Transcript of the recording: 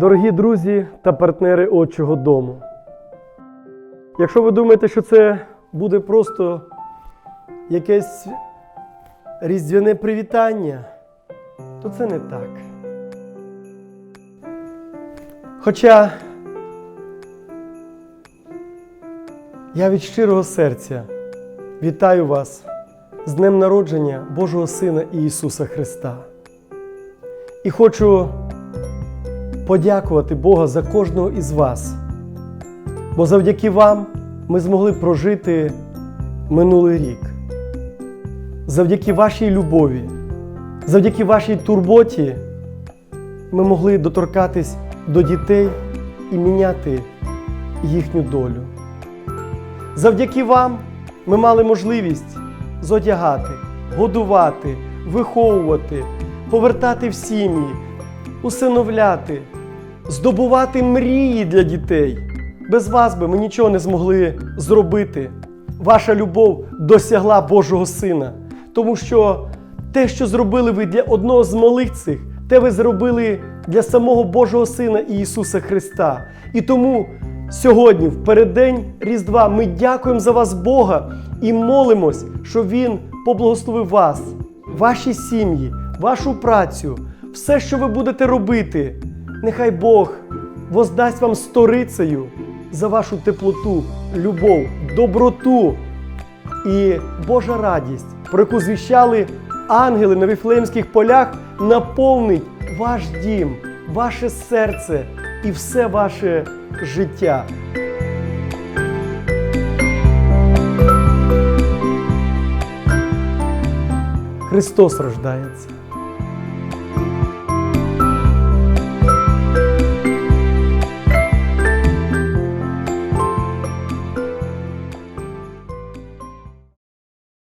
Дорогі друзі та партнери Отчого дому. Якщо ви думаєте, що це буде просто якесь різдвяне привітання, то це не так. Хоча я від щирого серця вітаю вас з Днем народження Божого Сина Ісуса Христа. І хочу подякувати Бога за кожного із вас. Бо завдяки вам ми змогли прожити минулий рік. Завдяки вашій любові, завдяки вашій турботі ми могли доторкатись до дітей і міняти їхню долю. Завдяки вам ми мали можливість зодягати, годувати, виховувати, повертати в сім'ї, усиновляти, здобувати мрії для дітей. Без вас би ми нічого не змогли зробити. Ваша любов досягла Божого Сина, тому що те, що зробили ви для одного з малих цих, те ви зробили для самого Божого Сина Ісуса Христа. І тому сьогодні, в переддень Різдва, ми дякуємо за вас Бога і молимось, щоб Він поблагословив вас, ваші сім'ї, вашу працю, все, що ви будете робити. Нехай Бог воздасть вам сторицею за вашу теплоту, любов, доброту і Божа радість, про яку звіщали ангели на віфлеємських полях, наповнить ваш дім, ваше серце і все ваше життя. Христос рождається.